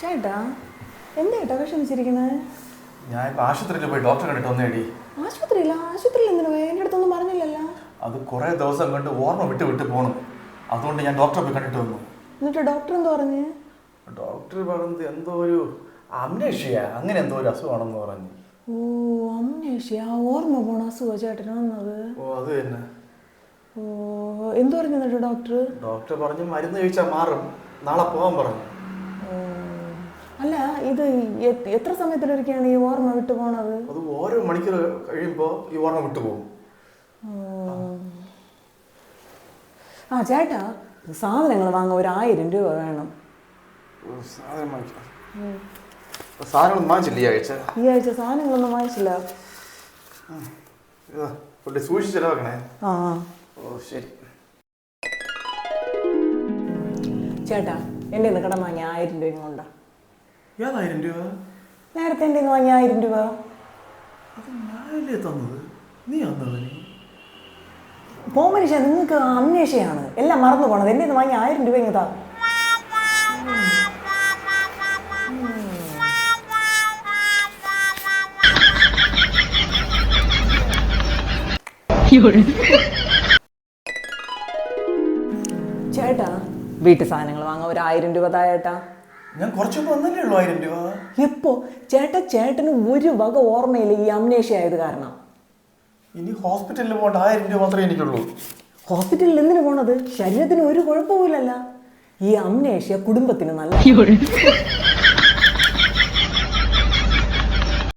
ചേട്ടാ എന്താ ചേട്ടാ വിഷമിച്ചിരിക്കുന്നത് ഞാൻ ഇപ്പൊ ആശുപത്രിയിൽ പോയി ഡോക്ടറെ കണ്ടിട്ട് വന്നേടി. ആശുപത്രിയില്ല ആശുപത്രിയിൽ എന്തിനു? പോയി എന്റെ അടുത്തൊന്നും പറഞ്ഞില്ലല്ലോ. അത് കുറെ ദിവസം കണ്ട് ഓർമ്മ വിട്ട് വിട്ട് പോണു. അതുകൊണ്ട് ഞാൻ ഡോക്ടറെ പോയി കണ്ടിട്ട് വന്നു. എന്നിട്ട് ഡോക്ടർ എന്തോ പറഞ്ഞു? ഡോക്ടർ പറഞ്ഞത് എന്തോ ഒരു അമ്നേഷ്യ അങ്ങനെ എന്തോ ഒരു അസുഖമാണെന്ന് പറഞ്ഞു. ഓ അമ്മേഷി ആ ഓർമ്മ പോണ അസുഖ ചേട്ടന് വന്നത്. ഓ അത് തന്നെ. ഓ എന്തു പറഞ്ഞു എന്നിട്ട് ഡോക്ടർ? ഡോക്ടർ പറഞ്ഞു മരുന്ന് കഴിച്ചാൽ മാറും. നാളെ പോകാൻ പറഞ്ഞു. ഓ, ഇത് എത്ര സമയത്തിലൊരിക്കലാണ് ഈ ഓർമ്മ വിട്ടു പോണത്? അത് ഓരോ മണിക്കൂർ കഴിയുമ്പോൾ ഈ ഓർമ്മ വിട്ടു പോകും. ആ ചേട്ടാ സാധനങ്ങൾ വാങ്ങാൻ ഒരു ആയിരം രൂപ വേണം. സാധനം വാങ്ങിക്കാം. സാധനങ്ങൾ വാങ്ങിച്ചില്ല ഈ ആഴ്ച? ഈ ആഴ്ച സാധനങ്ങളൊന്നും വാങ്ങിച്ചില്ല. സൂക്ഷിച്ച് ചിലവാക്കണേ. ആ. ഓ ശരി. ചേട്ടാ എന്റെ കടം വാങ്ങിയ ആയിരം രൂപ കൊണ്ടാ ഏതായിരം രൂപ? നേരത്തെ എന്റെ രൂപ. അത് ഞാനല്ലേ തന്നത്? നീ അന്നതിന് പോ മനുഷ്യ നിങ്ങൾക്ക് അന്വേഷയാണ്. എല്ലാം മറന്നു പോണത്. എന്റെ നിന്ന് വാങ്ങിയ ആയിരം രൂപ ഇങ്ങനെ ചേട്ടാ വീട്ടു സാധനങ്ങൾ വാങ്ങാൻ ഒരു ആയിരം രൂപ താ ചേട്ടാ ഞാൻ കുറച്ചു വന്നല്ലേ ഉള്ളൂ ആയിരം രൂപ. എപ്പോ? ചേട്ട ചേട്ടന് ഒരു വക ഓർമ്മയില്ല ഈ അമ്നേഷ്യ ആയത് കാരണം. ഇനി ഹോസ്പിറ്റലിൽ പോകേണ്ട ആയിരം രൂപ മാത്രമേ എനിക്കുള്ളൂ. ഹോസ്പിറ്റലിൽ എന്തിനു പോണത്? ശരീരത്തിന് ഒരു കുഴപ്പമില്ലല്ല ഈ അംനേഷ്യ കുടുംബത്തിന് നല്ല